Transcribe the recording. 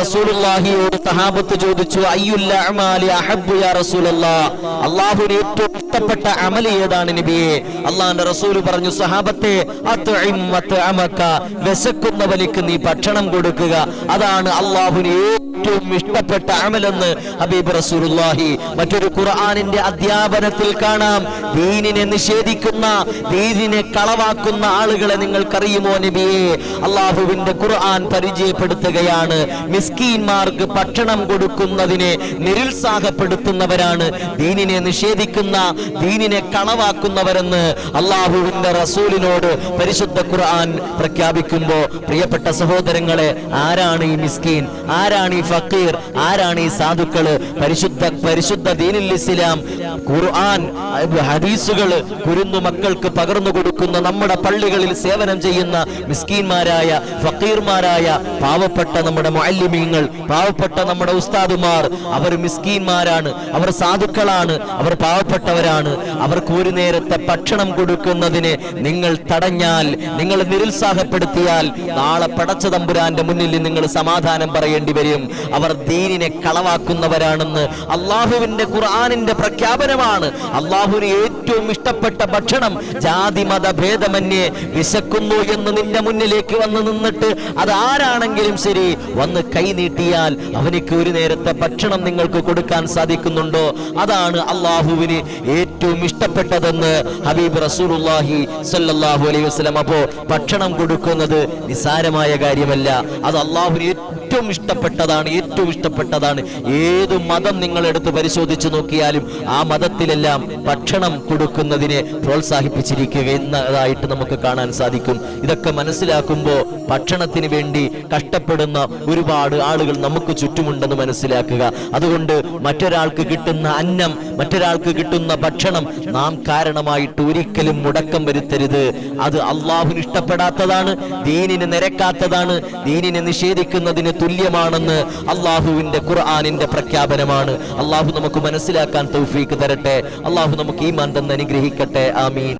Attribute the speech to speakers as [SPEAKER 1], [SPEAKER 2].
[SPEAKER 1] റസൂലുള്ളാഹിയോട് ചോദിച്ചു യാ ഏറ്റവും ഇഷ്ടപ്പെട്ട ഏതാണ് നബിയെ? റസൂൽ പറഞ്ഞു നീ ഭക്ഷണം കൊടുക്കുക. അതാണ് അള്ളാഹുവിന് ഏറ്റവും ഇഷ്ടപ്പെട്ട അമലെന്ന് ഹബീബ് റസൂലുള്ളാഹി മറ്റൊരു ഖുർആാനിന്റെ അധ്യാപനത്തിൽ കാണാം. ദീനിനെ നിഷേധിക്കുന്ന ദീനിനെ കളവാക്കുന്ന ആളുകളെ നിങ്ങൾക്കറിയുമോ നബിയെ? അള്ളാഹുവിന്റെ ഖുർആൻ പരിചയപ്പെടുത്തുകയാണ്. മിസ്കീൻമാർക്ക് ഭക്ഷണം കൊടുക്കുന്നതിനെ നിരുത്സാഹപ്പെടുത്തുന്നവരാണ്. ദീനിനെ നിഷേധിക്കുന്ന ദീനിനെ കളവാക്കുന്നവരെന്ന് അള്ളാഹുവിന്റെ റസൂലിനോട് പരിശുദ്ധ ഖുർആൻ പ്രഖ്യാപിക്കുമ്പോൾ പ്രിയപ്പെട്ട സഹോദരങ്ങളെ ആരാണ് ഈ മിസ്കീൻ? ആരാണ് ഈ ഫക്കീർ. ആരാണ് ഈ സാധുക്കൾ? പരിശുദ്ധ പരിശുദ്ധ ദീനിൽ ഇസ്ലാം. ഖുർആൻ ഹദീസുകൾ കുരുന്നു മക്കൾക്ക് പകർന്നു കൊടുക്കുന്ന നമ്മുടെ പള്ളികളിൽ സേവനം ചെയ്യുന്ന മിസ്കീന്മാരായ ഫക്കീർമാരായ പാവപ്പെട്ട നമ്മുടെ മാലിമ്യങ്ങൾ പാവപ്പെട്ട നമ്മുടെ ഉസ്താദുമാർ. അവർ മിസ്കീന്മാരാണ് അവർ സാധുക്കളാണ്. അവർ പാവപ്പെട്ടവരാണ്. അവർക്ക് ഒരു നേരത്തെ ഭക്ഷണം കൊടുക്കുന്നതിന് നിങ്ങൾ തടഞ്ഞാൽ നിങ്ങൾ നിരുത്സാഹപ്പെടുത്തിയാൽ നാളെ പടച്ച തമ്പുരാന്റെ മുന്നിൽ നിങ്ങൾ സമാധാനം പറയേണ്ടി വരും. അവർ ദീനിനെ കളവാക്കുന്നവരാണെന്ന് അള്ളാഹുവിന്റെ ഖുർആാനിന്റെ പ്രഖ്യാപനമാണ്. അള്ളാഹുവിന് ഏറ്റവും ഇഷ്ടപ്പെട്ട ഭക്ഷണം ജാതി മത ഭേദമന്യേ വിശക്കുന്നു എന്ന് നിന്റെ മുന്നിലേക്ക് വന്ന് നിന്നിട്ട് അത് ആരാണെങ്കിലും ശരി വന്ന് കൈനീട്ടിയാൽ അവനിക്ക് ഒരു നേരത്തെ ഭക്ഷണം നിങ്ങൾക്ക് കൊടുക്കാൻ സാധിക്കുന്നുണ്ടോ? അതാണ് അള്ളാഹുവിന് ഏറ്റവും ഇഷ്ടപ്പെട്ടതെന്ന് ഹബീബ് റസൂലുള്ളാഹി സല്ലാഹു അലൈഹി വസല്ലം. അപ്പോ ഭക്ഷണം കൊടുക്കുന്നത് നിസാരമായ കാര്യമല്ല. അത് അള്ളാഹുവിന് ഏറ്റവും ഇഷ്ടപ്പെട്ടതാണ് ഏറ്റവും ഇഷ്ടപ്പെട്ടതാണ്. ഏത് മതം നിങ്ങൾ എടുത്ത് പരിശോധിച്ചു നോക്കിയാലും ആ മതത്തിലെല്ലാം ഭക്ഷണം കൊടുക്കുന്നതിനെ പ്രോത്സാഹിപ്പിച്ചിരിക്കുക എന്നതായിട്ട് നമുക്ക് കാണാൻ സാധിക്കും. ഇതൊക്കെ മനസ്സിലാക്കുമ്പോൾ ഭക്ഷണത്തിന് വേണ്ടി കഷ്ടപ്പെടുന്ന ഒരുപാട് ആളുകൾ നമുക്ക് ചുറ്റുമുണ്ടെന്ന് മനസ്സിലാക്കുക. അതുകൊണ്ട് മറ്റൊരാൾക്ക് കിട്ടുന്ന അന്നം മറ്റൊരാൾക്ക് കിട്ടുന്ന ഭക്ഷണം നാം കാരണമായിട്ട് ഒരിക്കലും മുടക്കം വരുത്തരുത്. അത് അള്ളാഹുന് ഇഷ്ടപ്പെടാത്തതാണ് ദീനിന് നിരക്കാത്തതാണ് ദീനിനെ നിഷേധിക്കുന്നതിന് തുല്യമാണെന്ന് അള്ളാഹുവിന്റെ ഖുർആാനിന്റെ പ്രഖ്യാപനമാണ്. അള്ളാഹു നമുക്ക് മനസ്സിലാക്കാൻ തൗഫീക്ക് തരട്ടെ. അള്ളാഹു നമുക്ക് ഈ മന്ദം അനുഗ്രഹിക്കട്ടെ. ആമീൻ.